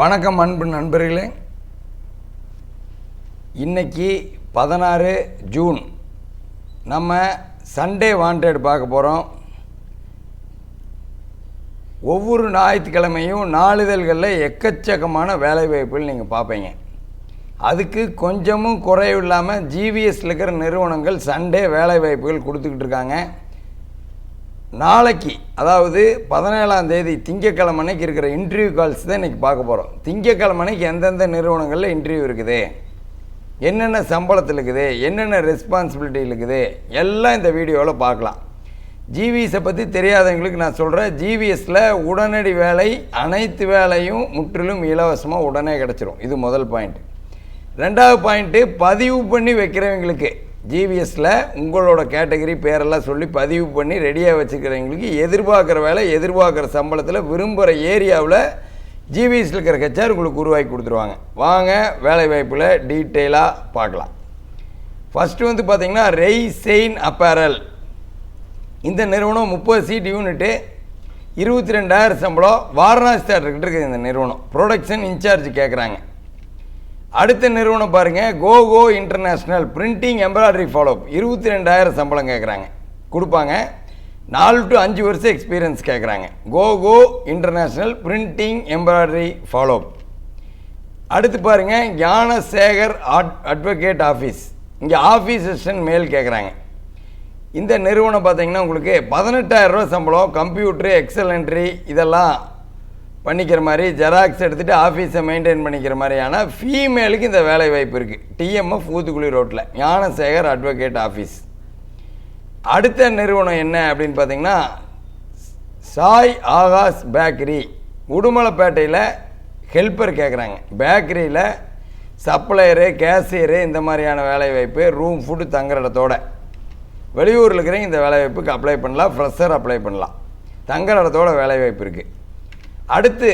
வணக்கம் அன்பு நண்பர்களே. இன்னைக்கு பதினாறு ஜூன். நம்ம சண்டே வாண்டட் பார்க்க போகிறோம் ஒவ்வொரு ஞாயிற்றுக்கிழமையும் நாளிதழ்களில் எக்கச்சக்கமான வேலைவாய்ப்புகள் நீங்கள் பார்ப்பீங்க. அதுக்கு கொஞ்சமும் குறைவில்லாமல் ஜிவிஎஸ்ல இருக்கிற நிறுவனங்கள் சண்டே வேலைவாய்ப்புகள் கொடுத்துக்கிட்டு இருக்காங்க. நாளைக்கு அதாவது பதினேழாம் தேதி திங்கக்கிழமை அன்னைக்கு இருக்கிற இன்டர்வியூ கால்ஸ் தான் இன்றைக்கி பார்க்க போகிறோம் திங்கக்கிழமை அன்னைக்கு எந்தெந்த நிறுவனங்களில் இன்டர்வியூ இருக்குது? என்னென்ன சம்பளத்தில் இருக்குது? என்னென்ன ரெஸ்பான்சிபிலிட்டி இருக்குது? எல்லாம் இந்த வீடியோவில் பார்க்கலாம். ஜிவிஎஸை பற்றி தெரியாதவங்களுக்கு நான் சொல்கிறேன் ஜிவிஎஸில் உடனடி வேலை அனைத்து வேலையும் முற்றிலும் இலவசமாக உடனே கிடச்சிரும். இது முதல் பாயிண்ட் ரெண்டாவது பாயிண்ட்டு பதிவு பண்ணி வைக்கிறவங்களுக்கு ஜிவிஎஸில் உங்களோட கேட்டகரி பேரெல்லாம் சொல்லி பதிவு பண்ணி ரெடியாக வச்சுக்கிறவங்களுக்கு எதிர்பார்க்குற வேலை எதிர்பார்க்குற சம்பளத்தில் விரும்புகிற ஏரியாவில் ஜிவிஎஸில் இருக்கிற ஹெச்ஆர் உங்களுக்கு உருவாக்கி கொடுத்துருவாங்க. வாங்க வேலை வாய்ப்பில் டீட்டெயிலாக பார்க்கலாம். ஃபஸ்ட்டு வந்து பார்த்திங்கன்னா ரெய் செயின் அப்பேரல் இந்த நிறுவனம் முப்பது சீட் யூனிட்டு இருபத்தி ரெண்டாயிரம் சம்பளம். வாரணாசி தேட்டர்கிட்ட இருக்குது இந்த நிறுவனம். ப்ரொடக்ஷன் இன்சார்ஜ் கேட்குறாங்க அடுத்த நிறுவனம் பாருங்கள் Coco international printing embroidery follow இருபத்தி ரெண்டாயிரம் சம்பளம் கேட்குறாங்க கொடுப்பாங்க. நாலு டு அஞ்சு வருஷம் எக்ஸ்பீரியன்ஸ் கேட்குறாங்க Coco international printing embroidery follow அடுத்து பாருங்கள் ஞானசேகர் அட் அட்வொகேட் ஆஃபீஸ் இங்கே ஆஃபீஸ் அசிஸ்டன்ட் மேல் கேட்குறாங்க இந்த நிறுவனம் பார்த்தீங்கன்னா உங்களுக்கு பதினெட்டாயிரம் ரூபா சம்பளம் கம்ப்யூட்ரு எக்ஸல் என்ட்ரி இதெல்லாம் பண்ணிக்கிற மாதிரி ஜெராக்ஸ் எடுத்துகிட்டு ஆஃபீஸை மெயின்டைன் பண்ணிக்கிற மாதிரியான ஃபீமேலுக்கு இந்த வேலை வாய்ப்பு இருக்குது டிஎம்எஃப் ஊத்துக்குழி ரோட்டில் ஞானசேகர் அட்வொகேட் ஆஃபீஸ் அடுத்த நிறுவனம் என்ன அப்படின்னு பார்த்தீங்கன்னா சாய் ஆகாஷ் பேக்கரி உடுமலைப்பேட்டையில் ஹெல்ப்பர் கேட்குறாங்க பேக்கரியில் சப்ளையரு கேஷியரு இந்த மாதிரியான வேலைவாய்ப்பு ரூம் ஃபுட்டு தங்குற இடத்தோட. வெளியூரில் இருக்கிறவங்க இந்த வேலைவாய்ப்புக்கு அப்ளை பண்ணலாம் ஃப்ரெஷர் அப்ளை பண்ணலாம். தங்குற இடத்தோட வேலைவாய்ப்பு இருக்குது அடுத்து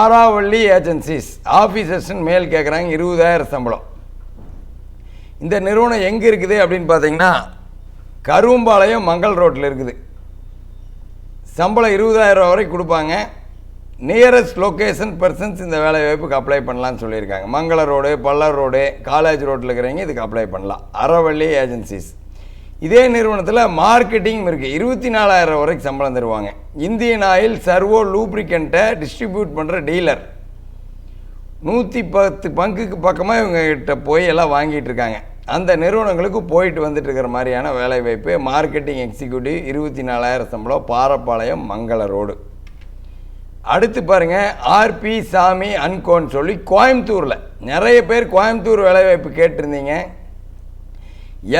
ஆறாவள்ளி ஏஜென்சிஸ் ஆஃபீஸர்ஸ்ன்னு மேல் கேட்குறாங்க இருபதாயிரம் சம்பளம். இந்த நிறுவனம் எங்கே இருக்குது அப்படின்னு பார்த்தீங்கன்னா கரும்பாளையம் மங்கள் ரோட்டில் இருக்குது. சம்பளம் இருபதாயிரம் ரூபா வரைக்கும் கொடுப்பாங்க. நியரஸ்ட் லொக்கேஷன் பர்சன்ஸ் இந்த வேலை வாய்ப்புக்கு அப்ளை பண்ணலான்னு சொல்லியிருக்காங்க. மங்கள ரோடு பல்லர் ரோடு காலேஜ் ரோட்டில் இருக்கிறவங்க இதுக்கு அப்ளை பண்ணலாம். அறவள்ளி ஏஜென்சிஸ். இதே நிறுவனத்தில் மார்க்கெட்டிங் இருக்குது இருபத்தி நாலாயிரம் வரைக்கும் சம்பளம் தருவாங்க. இந்தியன் ஆயில் சர்வோ லூப்ரிகண்ட்டை டிஸ்ட்ரிபியூட் பண்ணுற டீலர் நூற்றி பத்து பங்குக்கு பக்கமாக இவங்ககிட்ட போய் எல்லாம் வாங்கிட்டு இருக்காங்க. அந்த நிறுவனங்களுக்கு போயிட்டு வந்துட்டு இருக்கிற மாதிரியான வேலைவாய்ப்பு மார்க்கெட்டிங் எக்ஸிக்யூட்டிவ் இருபத்தி நாலாயிரம் சம்பளம் பாரப்பாளையம் மங்கள ரோடு. அடுத்து பாருங்கள் ஆர்பி சாமி அன்கோன்னு சொல்லி கோயம்புத்தூரில். நிறைய பேர் கோயம்புத்தூர் வேலைவாய்ப்பு கேட்டிருந்தீங்க.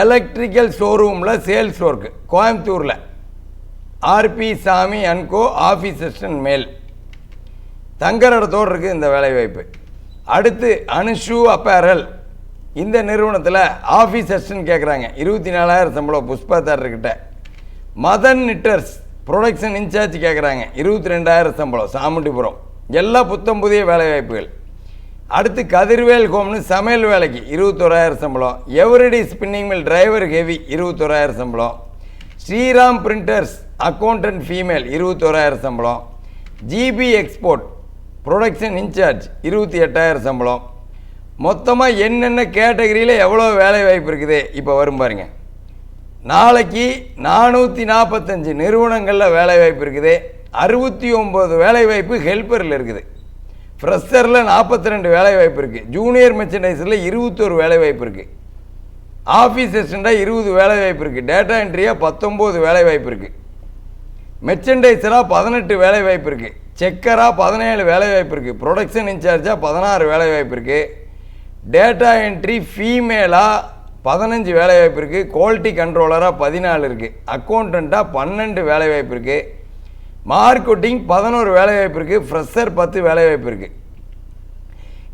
எலக்ட்ரிக்கல் ஷோரூமில் சேல்ஸ் ஒர்க்கு கோயம்புத்தூரில். RP Sami and co office assistant மேல். தங்குற இடத்தோடு இருக்குது இந்த வேலைவாய்ப்பு. அடுத்து அனுஷு அப்பேரல் இந்த நிறுவனத்தில் ஆஃபீஸ் அசிஸ்டன்ட் கேட்குறாங்க இருபத்தி நாலாயிரம் சம்பளம் Pushpa தேட்டர்கிட்ட Madan knitters production in charge கேட்குறாங்க இருபத்தி ரெண்டாயிரம் சம்பளம் சாமுண்டிபுரம். எல்லா புத்தம் புதிய வேலைவாய்ப்புகள். அடுத்து கதிர்வேல் ஹோம்னு சமையல் வேலைக்கு இருபத்தோராயிரம் சம்பளம். Everyday spinning mill driver heavy இருபத்தோராயிரம் சம்பளம். ஸ்ரீராம் பிரிண்டர்ஸ் அக்கௌண்டன்ட் ஃபீமேல் இருபத்தோராயிரம் சம்பளம். ஜிபி எக்ஸ்போர்ட் ப்ரொடக்ஷன் இன்சார்ஜ் இருபத்தி எட்டாயிரம் சம்பளம். மொத்தமாக என்னென்ன கேட்டகரியில் எவ்வளோ வேலை வாய்ப்பு இருக்குது? இப்போ வரும் பாருங்க. நாளைக்கு நானூற்றி நாற்பத்தஞ்சு நிறுவனங்களில் வேலை வாய்ப்பு இருக்குது. அறுபத்தி ஒம்பது வேலை வாய்ப்பு ஹெல்ப்பரில் இருக்குது. ஃப்ரெஷரில் நாற்பத்தி ரெண்டு வேலை வாய்ப்பு இருக்குது ஜூனியர் மெர்ச்சன்டைஸில் இருபத்தோரு வேலை வாய்ப்பு இருக்குது ஆஃபீஸ் அசிஸ்டண்ட்டாக இருபது வேலை வாய்ப்பு இருக்குது டேட்டா என்ட்ரியாக பத்தொம்போது வேலை வாய்ப்பு இருக்குது மெர்ச்சன்டைஸராக பதினெட்டு வேலை வாய்ப்பு இருக்குது செக்கராக பதினேழு வேலை வாய்ப்பு இருக்குது ப்ரொடக்ஷன் இன்சார்ஜாக பதினாறு வேலை வாய்ப்பு இருக்குது டேட்டா என்ட்ரி ஃபீமேலாக பதினஞ்சு வேலை வாய்ப்பு இருக்குது குவாலிட்டி கண்ட்ரோலராக பதினாலு இருக்குது அக்கௌண்டண்ட்டாக பன்னெண்டு வேலை வாய்ப்பு இருக்குது மார்க்கெட்டிங் பதினோரு வேலைவாய்ப்பு இருக்குது ஃப்ரெஷர் பத்து வேலைவாய்ப்பு இருக்குது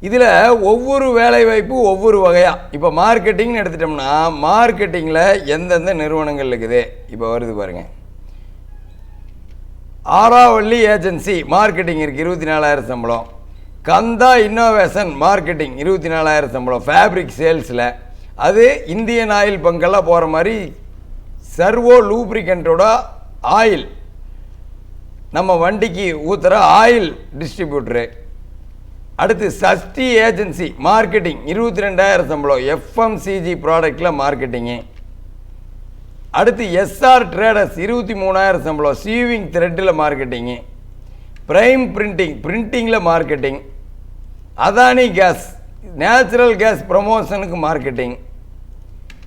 இதில் ஒவ்வொரு வேலைவாய்ப்பு ஒவ்வொரு வகையாக இப்போ மார்க்கெட்டிங்னு எடுத்துட்டோம்னா மார்க்கெட்டிங்கில் எந்தெந்த நிறுவனங்கள் இருக்குது? இப்போ வருது பாருங்கள் ஆறாவள்ளி ஏஜென்சி மார்க்கெட்டிங் இருக்குது இருபத்தி நாலாயிரம் சம்பளம். கந்தா இன்னோவேஷன் மார்க்கெட்டிங் இருபத்தி நாலாயிரம் சம்பளம் ஃபேப்ரிக் சேல்ஸில் அது இந்தியன் ஆயில் பங்கெல்லாம் போகிற மாதிரி சர்வோ லூப்ரிகண்ட்டோட ஆயில். நம்ம வண்டிக்கு ஊற்றுற ஆயில் டிஸ்ட்ரிபியூட்டரு அடுத்து சஷ்டி ஏஜென்சி மார்க்கெட்டிங் இருபத்தி ரெண்டாயிரம் சம்பளம் எஃப்எம்சிஜி ப்ராடக்டில் மார்க்கெட்டிங்கு அடுத்து எஸ்ஆர் ட்ரேடர்ஸ் இருபத்தி மூணாயிரம் சம்பளம். சீவிங் த்ரெட்டில் marketing prime printing பிரிண்டிங்கில் marketing Adani gas natural gas ப்ரமோஷனுக்கு marketing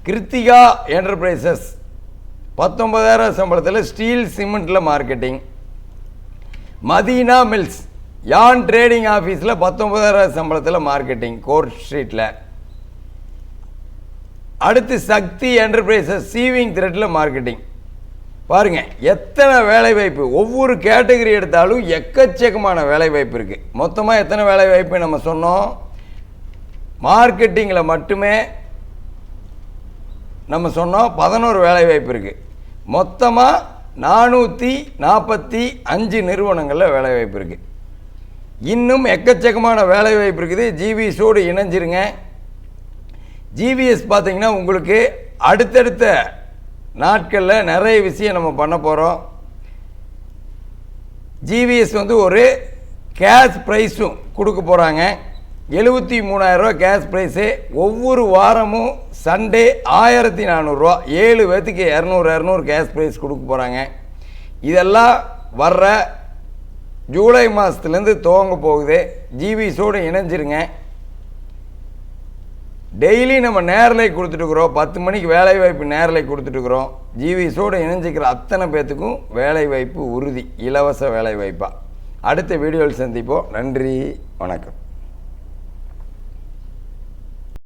Kiruthika enterprises பத்தொன்பதாயிரம் சம்பளத்தில் steel சிமெண்ட்டில் marketing Madina mills. Yarn trading ஆஃபீஸில் பத்தொன்பதாயிரம் சம்பளத்தில் மார்க்கெட்டிங் கோர்ட் ஸ்ட்ரீட்டில் அடுத்து சக்தி என்டர்பிரைசஸ் சீவிங் த்ரெட்டில் மார்க்கெட்டிங் பாருங்கள் எத்தனை வேலைவாய்ப்பு ஒவ்வொரு கேட்டகரி எடுத்தாலும் எக்கச்சக்கமான வேலைவாய்ப்பு இருக்குது மொத்தமாக எத்தனை வேலைவாய்ப்பு நம்ம சொன்னோம். மார்க்கெட்டிங்கில் மட்டுமே நம்ம சொன்னோம் பதினோரு வேலைவாய்ப்பு இருக்குது மொத்தமாக நானூற்றி நாற்பத்தி அஞ்சு நிறுவனங்களில் வேலைவாய்ப்பு இருக்குது இன்னும் எக்கச்சக்கமான வேலைவாய்ப்பு இருக்குது. ஜிவிஎஸோடு இணைஞ்சிருங்க. ஜிவிஎஸ் பார்த்திங்கன்னா உங்களுக்கு அடுத்தடுத்த நாட்களில் நிறைய விஷயம் நம்ம பண்ண போகிறோம் ஜிவிஎஸ் வந்து ஒரு கேஷ் ப்ரைஸும் கொடுக்க போகிறாங்க எழுபத்தி மூணாயிரரூவா கேஷ் ப்ரைஸு ஒவ்வொரு வாரமும் சண்டே ஆயிரத்தி நானூறுரூவா ஏழு பேர்த்துக்கு இரநூறு இரநூறு கேஷ் ப்ரைஸ் கொடுக்க போகிறாங்க இதெல்லாம் வர்ற ஜூலை மாதத்துலேருந்து துவங்க போகுது. ஜிவிஸோடு இணைஞ்சிருங்க. டெய்லி நம்ம நேரலை கொடுத்துட்டுருக்குறோம் பத்து மணிக்கு வேலை வாய்ப்பு நேரலை கொடுத்துட்டுருக்குறோம் ஜிவிஸோடு இணைஞ்சிக்கிற அத்தனை பேர்த்துக்கும் வேலை வாய்ப்பு உறுதி. இலவச வேலை வாய்ப்பாக அடுத்த வீடியோவில் சந்திப்போம். நன்றி. வணக்கம்.